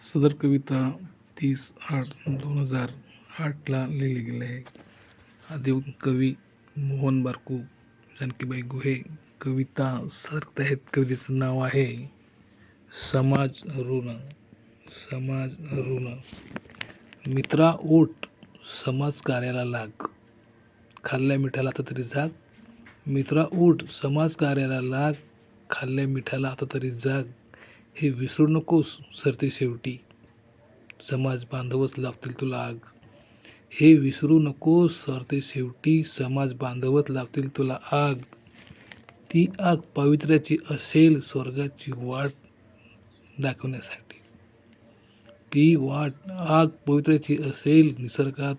सदर कविता तीस आठ दोन हजार आठला लिहिली गेली आहे. आदी कवी मोहन बारकू जानकीबाई गुहे कविता सादर आहेत. कवितेचं नाव आहे समाज ऋण. समाज ऋण. मित्रा ओट समाज कार्याला लाग. खाल्ल्या मिठाला आता तरी जाग. मित्रा ओट समाज कार्याला लाग. खाल्ल्या मिठाला आता तरी जाग. हे विसरू नकोस सरते शेवटी. समाज बांधवच लावतील तुला आग. हे विसरू नकोस सरते शेवटी. समाज बांधवच लावतील तुला आग. ती आग पावित्र्याची असेल स्वर्गाची वाट दाखवण्यासाठी. ती वाट आग पवित्र्याची असेल निसर्गात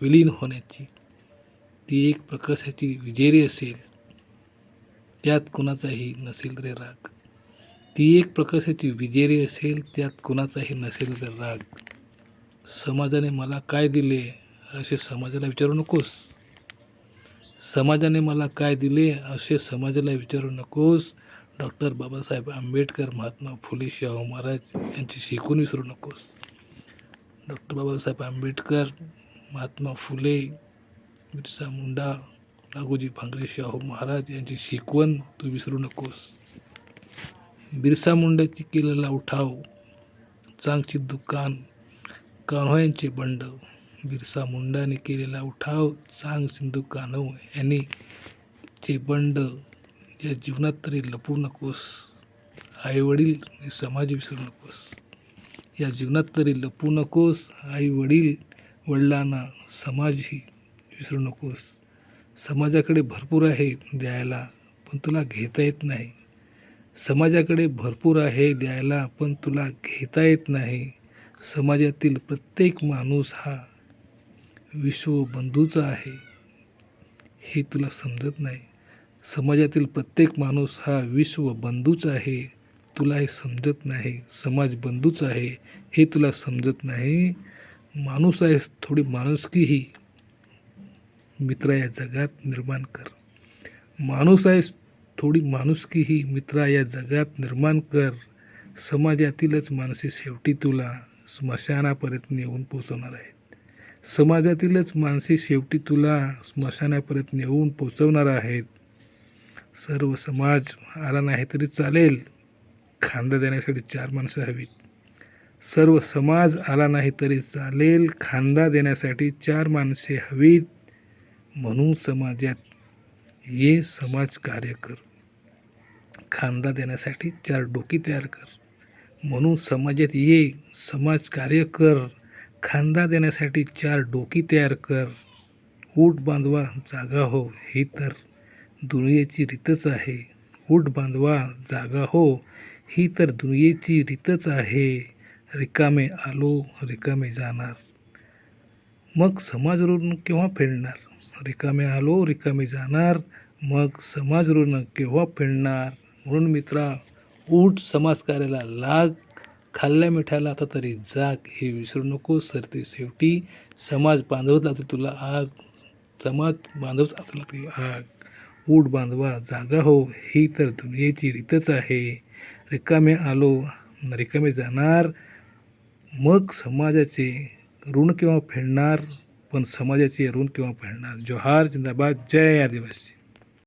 विलीन होण्याची. ती एक प्रकाशाची विजेरी असेल. त्यात कुणाचाही नसेल रे राग. ती एक प्रकाशाची विजेरी असेल त्यात कुणाचाही नसेल तर राग. समाजाने मला काय दिले असे समाजाला विचारू नकोस. समाजाने मला काय दिले असे समाजाला विचारू नकोस. डॉक्टर बाबासाहेब आंबेडकर महात्मा फुले शाहू महाराज यांची शिकून विसरू नकोस. डॉक्टर बाबासाहेब आंबेडकर महात्मा फुले बिरसा मुंडा राघोजी भांगरे शाहू महाराज यांची शिकवण तू विसरू नकोस. बिरसा मुंडाची केलेला उठाव चांगची दुकान कान्होयांचे बंड बिरसा मुंडाने केलेला उठाव चांग सिंधू कान्हो यांनी चे बंड या जीवनात तरी लपू नकोस आईवडील आणि समाज विसरू नकोस. या जीवनात तरी लपू नकोस आई वडील वडिलांना समाजही विसरू नकोस. समाजाकडे भरपूर आहे द्यायला पण तुला घेता येत नाही. समाजाकडे भरपूर आहे द्यायला पण तुला घेता येत नाही. समाजातील प्रत्येक माणूस हा विश्वबंधूचा आहे हे तुला समजत नाही. समाजातील प्रत्येक माणूस हा विश्वबंधूच आहे तुला हे समजत नाही. समाज बंधूच आहे हे तुला समजत नाही. माणूस आहेस थोडी माणुसकीही मित्रा या जगात निर्माण कर. माणूस आहेस थोडी माणुसकीही मित्रा या जगात निर्माण कर. समाजातीलच माणसे शेवटी तुला स्मशानापर्यंत नेऊन पोचवणार आहेत. समाजातीलच माणसे शेवटी तुला स्मशानापर्यंत नेऊन पोचवणार आहेत. सर्व समाज आला नाही तरी चालेल. खांदा देण्यासाठी चार माणसं हवीत. सर्व समाज आला नाही तरी चालेल. खांदा देण्यासाठी चार माणसे हवीत. म्हणून समाजात ये समाज कार्य कर. खांदा देण्यासाठी चार डोकी तयार कर. म्हणून समाजात ये समाज कार्य कर. खांदा देण्यासाठी चार डोकी तयार कर. ऊट बांधवा जागा हो ही तर दुनियेची रीतच आहे. ऊट बांधवा जागा हो ही तर दुनियेची रीतच आहे. रिकामे आलो रिकामे जाणार. मग समाज केव्हा फेडणार? रिकामे आलो रिकामे जाणार. मग समाज ऋण केव्हा फेडणार म्हणून मित्रा ऊट समाजकार्याला लाग. खाल्ल्या मिठाला आता तरी जाग. हे विसरू नको सरते शेवटी. समाज बांधवत लागते तुला आग. समाज बांधवच आता लागली आग. ऊट बांधवा जागा हो. ही तर दुनियेची रीतच आहे. रिकामे आलो रिकामे जाणार. मग समाजाचे ऋण केव्हा फेडणार? पण समाजाचे ऋण केव्हा फेडणार जोहार जिंदाबाद. जय आदिवासी.